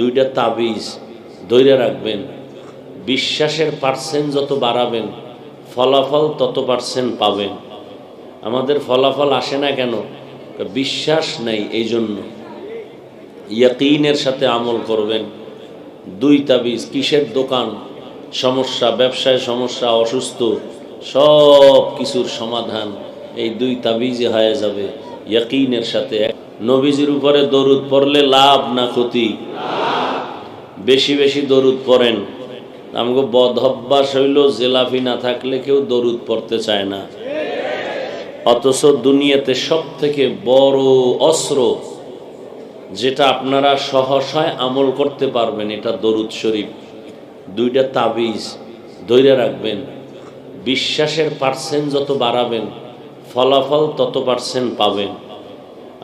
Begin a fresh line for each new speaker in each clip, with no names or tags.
দুইটা তাবিজ ধৈর্য রাখবেন, বিশ্বাসের পার্সেন্ট যত বাড়াবেন, ফলাফল তত পার্সেন্ট পাবেন। আমাদের ফলাফল আসে না কেন? বিশ্বাস নেই এই জন্য। ইয়াকিনের সাথে আমল করবেন। দুই তাবিজ, কিসের দোকান? সমস্যা, ব্যবসায় সমস্যা, অসুস্থ, সব কিছুর সমাধান এই দুই তাবিজে হয়ে যাবে। ইয়াকিনের সাথে নবীজির উপরে দরুদ পড়লে লাভ না ক্ষতি। বেশি বেশি দরুদ পড়েন। আমাকে বদভ্যাস হইল, জেলাফি না থাকলে কেউ দরুদ পড়তে চায় না। অথচ দুনিয়াতে সব থেকে বড় অস্ত্র যেটা আপনারা সহসায় আমল করতে পারবেন, এটা দরুদ শরীফ। দুইটা তাবিজ ধৈর্য রাখবেন। বিশ্বাসের পার্সেন্ট যত বাড়াবেন, ফলাফল তত পার্সেন্ট পাবেন।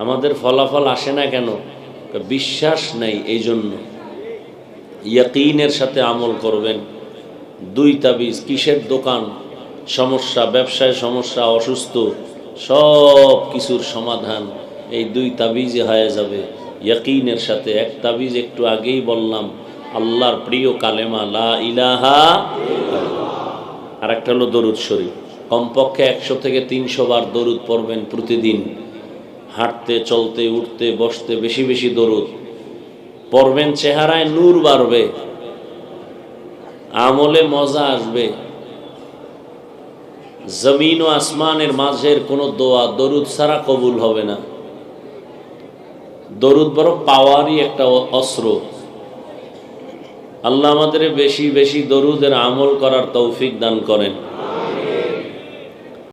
আমাদের ফলাফল আসে না কেন? বিশ্বাস নেই এই জন্য ইয়াকিনের সাথে আমল করবেন। দুই তাবিজ, কিসের দোকান? সমস্যা, ব্যবসায় সমস্যা, অসুস্থ, সব কিছুর সমাধান এই দুই তাবিজে হয়ে যাবে। ইয়াকিনের সাথে এক তাবিজ একটু আগেই বললাম, আল্লাহর প্রিয় কালেমা, লা ইলাহা আর একটা হলো দরুদ শরীফ। কমপক্ষে একশো থেকে তিনশো বার দরুদ পড়বেন প্রতিদিন। হাঁটতে, চলতে, উঠতে, বসতে বেশি বেশি দরুদ। পড়বেন চেহারায় নূর বাড়বে, আমলে মজা আসবে। জমিন ও আসমানের মাঝের কোনো দোয়া দরুদ ছাড়া কবুল হবে না। দরুদ বড় পাওয়ারই একটা অস্ত্র। আল্লাহ আমাদের বেশি বেশি দরুদের আমল করার তৌফিক দান করেন।